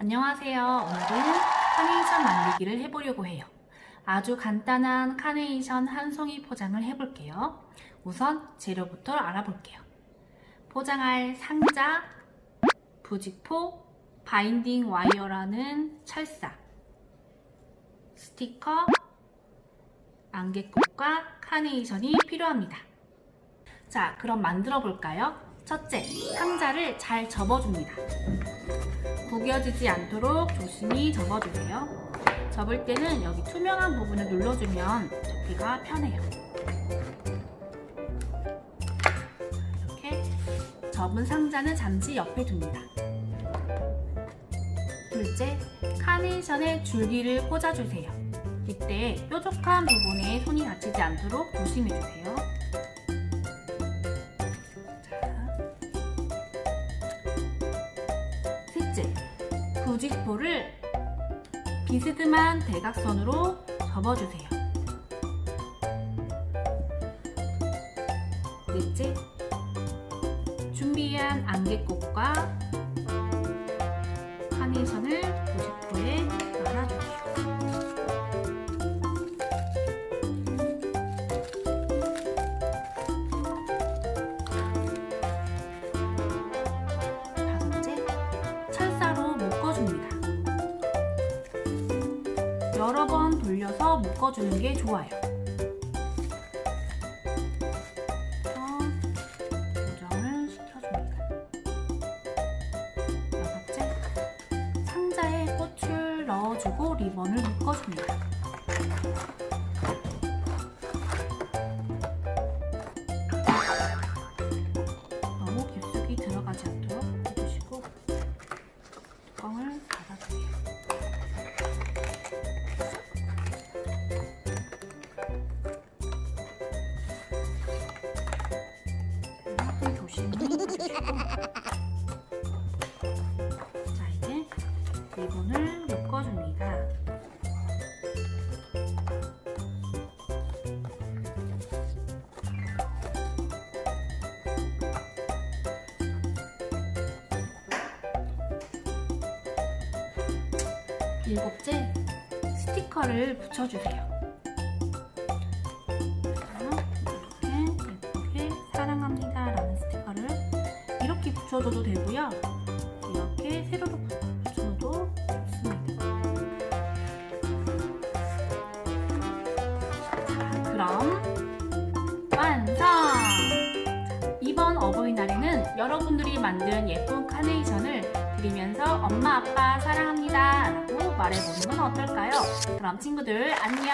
안녕하세요. 오늘은 카네이션 만들기를 해보려고 해요. 아주 간단한 카네이션 한 송이 포장을 해볼게요. 우선 재료부터 알아볼게요. 포장할 상자, 부직포, 바인딩 와이어라는 철사, 스티커, 안개꽃과 카네이션이 필요합니다. 자, 그럼 만들어 볼까요? 첫째, 상자를 잘 접어줍니다. 구겨지지 않도록 조심히 접어주세요. 접을 때는 여기 투명한 부분을 눌러주면 접기가 편해요. 이렇게 접은 상자는 잠시 옆에 둡니다. 둘째, 카네이션에 줄기를 꽂아주세요. 이때 뾰족한 부분에 손이 닿치지 않도록 조심해주세요. 부직포를 비스듬한 대각선으로 접어주세요. 넷째, 준비한 안개꽃과 카네이션을 부직포에 여러 번 돌려서 묶어주는 게 좋아요. 고정을 시켜줍니다. 여섯째, 상자에 꽃을 넣어주고 리본을 묶어줍니다. 자, 이제 리본을 묶어줍니다. 일곱째, 스티커를 붙여주세요. 붙여줘도 되고요. 이렇게 세로로 붙여도 좋습니다. 자, 그럼 완성! 자, 이번 어버이날에는 여러분들이 만든 예쁜 카네이션을 드리면서 엄마 아빠 사랑합니다 라고 말해보는 건 어떨까요? 그럼 친구들 안녕!